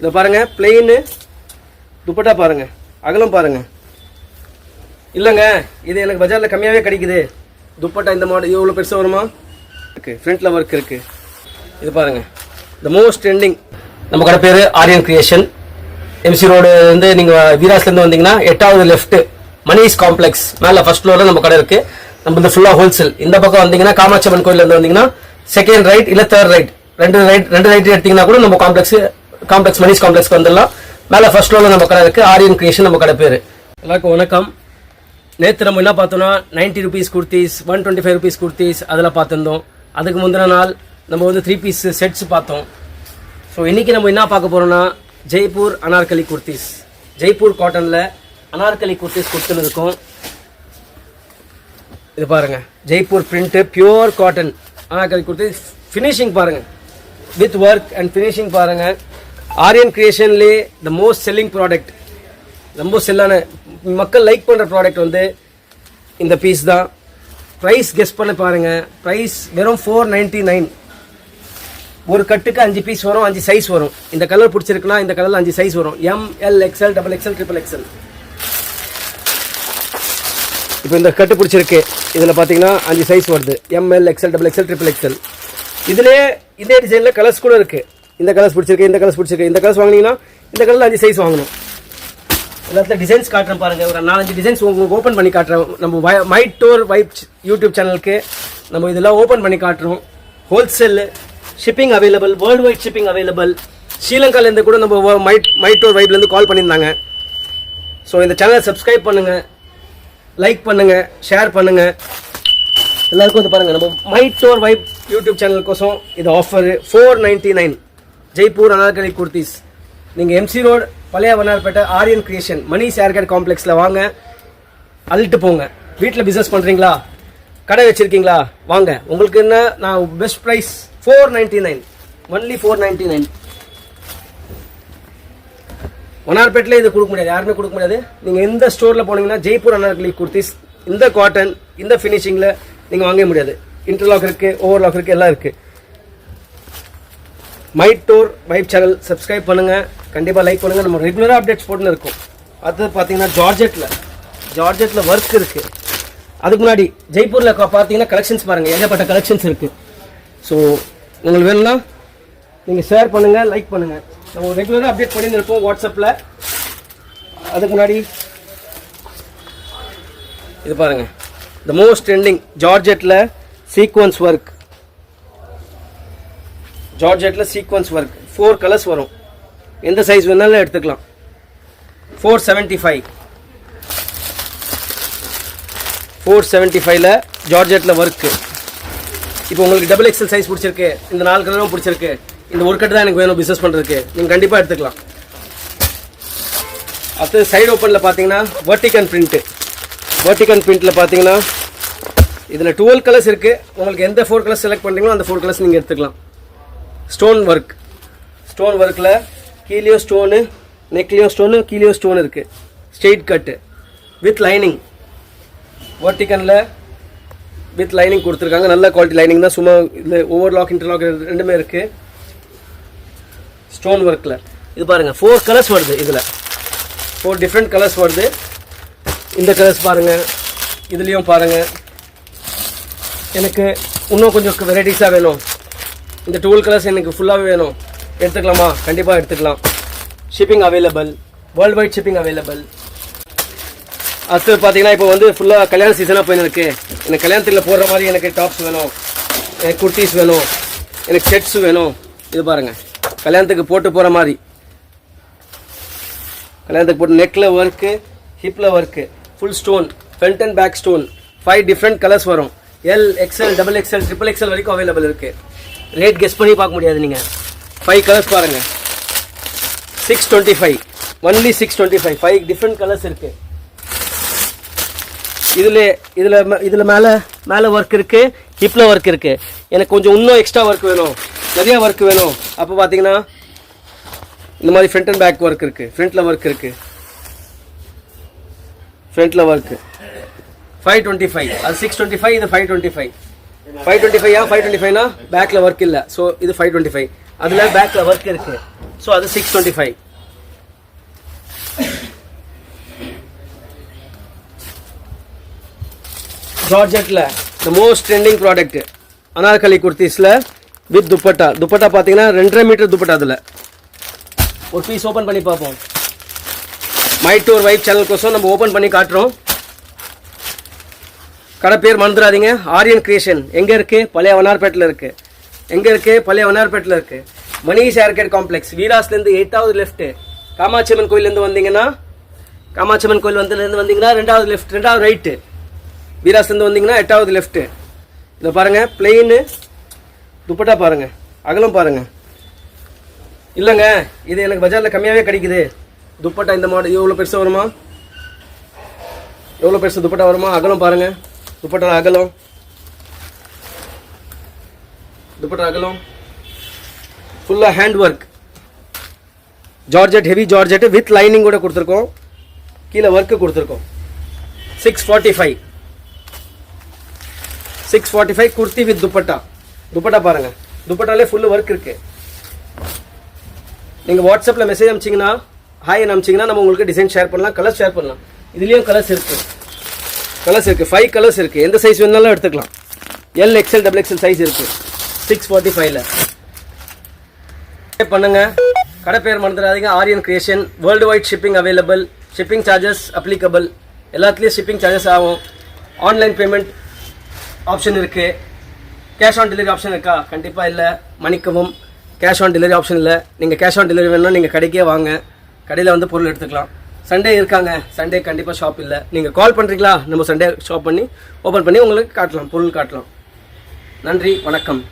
இதை பாருங்க பிளெயின் துப்பட்டா பாருங்க அகலம் பாருங்க. இல்லைங்க இது எனக்கு பஜாரில் கம்மியாகவே கிடைக்குது. துப்பட்டா இந்த மாடல் இவ்வளோ பெருசாக வருமா? இருக்கு ஃப்ரண்ட்டில் ஒர்க் இருக்கு. இது பாருங்க த மோஸ்ட் ட்ரெண்டிங் நம்ம கடை பேர் ஆரியன் கிரியேஷன் எம்சி ரோடு வந்து நீங்கள் வீராஸ்லேருந்து வந்தீங்கன்னா எட்டாவது லெஃப்ட் மணிஷ் காம்ப்ளெக்ஸ் மேலே ஃபர்ஸ்ட் ஃப்ளோரில் நம்ம கடை இருக்கு. நம்ம இந்த ஃபுல்லாக ஹோல்சேல் இந்த பக்கம் வந்தீங்கன்னா காமாட்சி அம்மன் கோயில்ல இருந்து வந்தீங்கன்னா செகண்ட் ரைட் இல்லை தேர்ட் ரைட் ரெண்டு ரைட் ரெண்டு ரைட் எடுத்தீங்கன்னா கூட நம்ம காம்ப்ளெக்ஸ் காம்ப்ளெக்ஸ் மணிஷ் காம்ப்ளெக்ஸ்க்கு வந்துடலாம். மேலே ஃபர்ஸ்ட் ஃப்ளோரில் நம்ம கடை இருக்குது ஆரியன் கிரியேஷன் நம்ம கடை பேர். எல்லாருக்கும் வணக்கம். நேற்று நம்ம என்ன பார்த்தோம்னா ninety rupees kurtis one twenty five rupees kurtis அதெல்லாம் பார்த்துருந்தோம். அதுக்கு முந்தின நாள் நம்ம வந்து த்ரீ பீஸ் செட்ஸ் பார்த்தோம். ஸோ இன்னைக்கு நம்ம என்ன பார்க்க போகிறோம்னா ஜெய்ப்பூர் அனார்கலி குர்த்திஸ் ஜெய்ப்பூர் காட்டனில் அனார்கலி குர்த்திஸ் கொடுத்துன்னு இருக்கோம். இது பாருங்கள் Jaipur print pure cotton Anarkali kurtis finishing பாருங்கள் வித் ஒர்க் அண்ட் ஃபினிஷிங் பாருங்கள் ஆரியன் கிரியேஷன்லே த மோஸ்ட் செல்லிங் ப்ராடக்ட் ரொம்ப செல்லான மக்கள் லைக் பண்ணுற ப்ராடக்ட் வந்து இந்த பீஸ் தான். ப்ரைஸ் கெஸ் பண்ண பாருங்கள் ப்ரைஸ் வெறும் ஃபோர் நைன்டி நைன் ஒரு கட்டுக்கு அஞ்சு பீஸ் வரும் அஞ்சு சைஸ் வரும். இந்த கலர் பிடிச்சிருக்குன்னா இந்த கலரில் அஞ்சு சைஸ் வரும். M L XL double XL triple XL இப்போ இந்த கட்டு பிடிச்சிருக்கு. இதில் பார்த்தீங்கன்னா அஞ்சு சைஸ் வருது. M L XL double XL triple XL இதுலேயே இதே டிசைனில் கலர்ஸ் கூட இருக்குது இந்த கலர்ஸ் பிடிச்சிருக்கு இந்த கலர்ஸ் பிடிச்சிருக்கு இந்த கலர்ஸ் வாங்கினீங்கன்னா இந்த கலரில் அஞ்சு சைஸ் வாங்கணும். எல்லாத்துல டிசைன்ஸ் காட்டுறேன் பாருங்கள் ஒரு நாலஞ்சு டிசைன்ஸ் உங்களுக்கு ஓப்பன் பண்ணி காட்டுறோம் நம்ம மை டோர் வைப் யூடியூப் சேனலுக்கு நம்ம இதெல்லாம் ஓப்பன் பண்ணி காட்டுறோம். Wholesale shipping available world wide shipping available ஸ்ரீலங்காலேருந்து கூட நம்ம மை மை டோர் வைப்லேருந்து கால் பண்ணியிருந்தாங்க. ஸோ இந்த சேனலை சப்ஸ்கிரைப் பண்ணுங்கள் லைக் பண்ணுங்கள் ஷேர் பண்ணுங்கள் எல்லாருக்கும் வந்து பாருங்கள் நம்ம மை டோர் வைப் யூடியூப் சேனலுக்கோசம் இது offer four ninety nine Jaipur Anarkali kurtis நீங்கள் எம்சி ரோடு பழைய வண்ணார்பேட்டை ஆரியன் கிரியேஷன் மணி சேர்கட் காம்ப்ளெக்ஸில் வாங்க. அள்ளிட்டு போங்க. வீட்டில் பிஸ்னஸ் பண்ணுறீங்களா கடை வச்சுருக்கீங்களா? வாங்க. உங்களுக்கு என்ன? நான் best price four ninety nine only four ninety nine வண்ணார்பேட்டில் இது கொடுக்க முடியாது. யாருமே கொடுக்க முடியாது. நீங்கள் எந்த ஸ்டோரில் போனீங்கன்னா ஜெய்ப்பூர் அனார்கலி குர்த்திஸ் இந்த காட்டன் இந்த ஃபினிஷிங்கில் நீங்கள் வாங்க முடியாது. இன்டர்லாக் இருக்குது ஓவர்லாக் இருக்குது எல்லாம் இருக்குது my door vibe channel subscribe பண்ணுங்கள் கண்டிப்பாக லைக் பண்ணுங்க. நம்ம ரெகுலராக அப்டேட்ஸ் போட்டுன்னு இருக்கோம். அடுத்தது பார்த்தீங்கன்னா ஜார்ஜெட்டில் ஜார்ஜெட்டில் ஒர்க் இருக்குது அதுக்கு முன்னாடி ஜெய்ப்பூரில் பார்த்தீங்கன்னா கலெக்ஷன்ஸ் பாருங்கள் ஏகப்பட்ட கலெக்ஷன்ஸ் இருக்குது ஸோ உங்களுக்கு வேணும்னா நீங்கள் ஷேர் பண்ணுங்கள் லைக் பண்ணுங்கள் நம்ம ரெகுலராக அப்டேட் பண்ணிட்டு இருப்போம் வாட்ஸ்அப்பில் அதுக்கு முன்னாடி இது பாருங்கள் த மோஸ்ட் ட்ரெண்டிங் ஜார்ஜெட்டில் சீக்வன்ஸ் ஒர்க் ஜார்ஜெட்டில் சீக்வன்ஸ் ஒர்க் ஃபோர் கலர்ஸ் வரும். எந்த சைஸ் வேணாலும் எடுத்துக்கலாம். Four seventy five four seventy ஃபைவ்ல ஜார்ஜெட்டில் ஒர்க்கு இப்போ உங்களுக்கு டபுள் எக்ஸல் சைஸ் பிடிச்சிருக்கு. இந்த நாலு கலரும் பிடிச்சிருக்கு. இந்த ஒரு கட்டு தான் எனக்கு வேணும் பிஸ்னஸ் பண்ணுறதுக்கு நீங்கள் கண்டிப்பாக எடுத்துக்கலாம். அடுத்து சைடு ஓப்பனில் பார்த்தீங்கன்னா வர்டிகன் பிரிண்ட்டு வர்டிகன் பிரிண்ட்டில் பார்த்தீங்கன்னா இதில் டுவெல் கலர்ஸ் இருக்குது உங்களுக்கு எந்த ஃபோர் கலர்ஸ் செலக்ட் பண்ணுறீங்களோ அந்த ஃபோர் கலர்ஸ் நீங்கள் எடுத்துக்கலாம். ஸ்டோன் ஒர்க் ஸ்டோன் ஒர்க்கில் கீழேயும் ஸ்டோனு நெக்லேயும் ஸ்டோனு கீழேயும் ஸ்டோன் இருக்குது ஸ்ட்ரெயிட் கட்டு வித் லைனிங் வர்டிகனில் வித் லைனிங் கொடுத்துருக்காங்க. நல்ல குவாலிட்டி லைனிங் தான். சும்மா இதில் ஓவர் லாக் இன்டர்லாக் ரெண்டுமே இருக்குது ஸ்டோன் ஒர்க்கில் இது பாருங்கள் ஃபோர் கலர்ஸ் வருது இதில். ஃபோர் டிஃப்ரெண்ட் கலர்ஸ் வருது. இந்த கலர்ஸ் பாருங்கள் இதுலேயும் பாருங்கள் எனக்கு இன்னும் கொஞ்சம் வெரைட்டிஸாக வேணும். இந்த டூல் கலர்ஸ் எனக்கு ஃபுல்லாகவே வேணும். எடுத்துக்கலாமா? கண்டிப்பாக எடுத்துக்கலாம். Shipping available world wide shipping available அடுத்து பார்த்தீங்கன்னா இப்போ வந்து ஃபுல்லாக கல்யாண சீசனாக போயிருக்கு எனக்கு கல்யாணத்தில் போடுற மாதிரி எனக்கு டாப்ஸ் வேணும். எனக்கு குர்த்திஸ் வேணும். எனக்கு செட்ஸ் வேணும். இது பாருங்கள் கல்யாணத்துக்கு போட்டு போகிற மாதிரி. கல்யாணத்துக்கு போட்டு நெக்கில் work ஹிப்பில் work full stone front and back stone five different colours வரும். L XL double XL triple XL வரைக்கும் அவைலபிள் இருக்குது ரேட் கெஸ் பண்ணி பார்க்க முடியாது நீங்கள் ஃபைவ் கலர்ஸ் பாருங்கள் six twenty five only six twenty five five different colours இருக்குது இதில் இதில் இதில் மேலே மேலே ஒர்க் இருக்குது ஹிப்பில் ஒர்க் இருக்குது எனக்கு கொஞ்சம் இன்னும் எக்ஸ்ட்ரா ஒர்க் வேணும். நிறைய ஒர்க் வேணும். அப்போ பார்த்தீங்கன்னா இந்த மாதிரி ஃப்ரண்ட் அண்ட் பேக் ஒர்க் இருக்குது ஃப்ரண்ட்டில் ஒர்க் இருக்குது ஃப்ரண்ட்டில் ஒர்க்கு ஃபைவ் டுவெண்ட்டி ஃபைவ் அது சிக்ஸ் டுவெண்ட்டி ஃபைவ் இது five twenty five five twenty five five twenty ஃபைவ்னா பேக்கில் ஒர்க் இல்லை. ஸோ இது ஃபைவ் டுவெண்ட்டி ஃபைவ் அதில் பேக்கில் ஒர்க் இருக்குது ஸோ அது six twenty five ஜார்ஜெட்டில் the most trending product Anarkali குர்த்திஸில் with dupatta dupatta பார்த்தீங்கன்னா ரெண்டரை மீட்டர் துப்பட்டா அதில். ஒரு பீஸ் ஓப்பன் பண்ணி பார்ப்போம். மை டூர் வைப் சேனல் கோசம் நம்ம ஓப்பன் பண்ணி காட்டுறோம். கடை பேர் மறந்துடாதீங்க. ஆரியன் கிரியேஷன் எங்கே இருக்குது பழைய வண்ணார்பேட்டில் இருக்குது எங்கே இருக்குது பழைய வண்ணார்பேட்டில் இருக்குது மணிஷ் ஏர்கேட் காம்ப்ளெக்ஸ் வீராஸ்லேருந்து எயிட்டாவது லெஃப்ட்டு காமாட்சியம்மன் கோயிலேருந்து வந்தீங்கன்னா காமாட்சியம்மன் கோயில் வந்ததுலேருந்து வந்தீங்கன்னா ரெண்டாவது லெஃப்ட் ரெண்டாவது ரைட்டு வீராஸ்லேருந்து வந்தீங்கன்னா எட்டாவது லெஃப்ட்டு இதை பாருங்கள் பிளெயின் துப்பட்டா பாருங்கள் அகலம் பாருங்கள் இல்லைங்க. இது எனக்கு பஜாரில் கம்மியாகவே கிடைக்குது. துப்பட்டா இந்த மாடல் எவ்வளோ பெருசாக வருமா? எவ்வளோ பெருசு துப்பட்டா வருமா? அகலம் பாருங்கள் துப்பட்டா அகலம். துப்பட்டா அகலம். ஃபுல்லாக hand work georgette heavy georgette with lining கூட கொடுத்துருக்கோம். கீழே ஒர்க்கு கொடுத்துருக்கோம். Six forty five six forty five kurti with dupatta dupatta பாருங்கள் துப்பட்டாலே ஃபுல்லு ஒர்க் இருக்குது நீங்கள் வாட்ஸ்அப்பில் மெசேஜ் அனுப்பிச்சிங்கன்னா ஹாய் அனுப்பிச்சிங்கன்னா நம்ம உங்களுக்கு டிசைன் ஷேர் பண்ணலாம் கலர்ஸ் ஷேர் பண்ணலாம். இதுலேயும் கலர்ஸ் இருக்குது கலர்ஸ் இருக்குது ஃபைவ் கலர்ஸ் இருக்குது எந்த சைஸ் வேணாலும் எடுத்துக்கலாம். L XL double XL size இருக்குது சிக்ஸ் ஃபார்ட்டி ஃபைவ்ல பண்ணுங்கள் கடை பேர் மறந்துடாதீங்க. Aryan creation world wide shipping available shipping charges applicable எல்லாத்துலேயும் ஷிப்பிங் சார்ஜஸ் ஆகும். ஆன்லைன் பேமெண்ட் ஆப்ஷன் இருக்குது கேஷ் ஆன் டெலிவரி ஆப்ஷன் இருக்கா? கண்டிப்பாக இல்லை. மன்னிக்கவும். கேஷ் ஆன் டெலிவரி ஆப்ஷன் இல்லை நீங்கள் கேஷ் ஆன் டெலிவரி வேணும்னா நீங்கள் கடைக்கே வாங்க. கடையில் வந்து பொருள் எடுத்துக்கலாம். சண்டே இருக்காங்க. சண்டே கண்டிப்பாக ஷாப் இல்லை. நீங்கள் கால் பண்ணுறீங்களா நம்ம சண்டே ஷாப் பண்ணி ஓப்பன் பண்ணி உங்களுக்கு காட்டலாம். பொருள் காட்டலாம். நன்றி. வணக்கம்.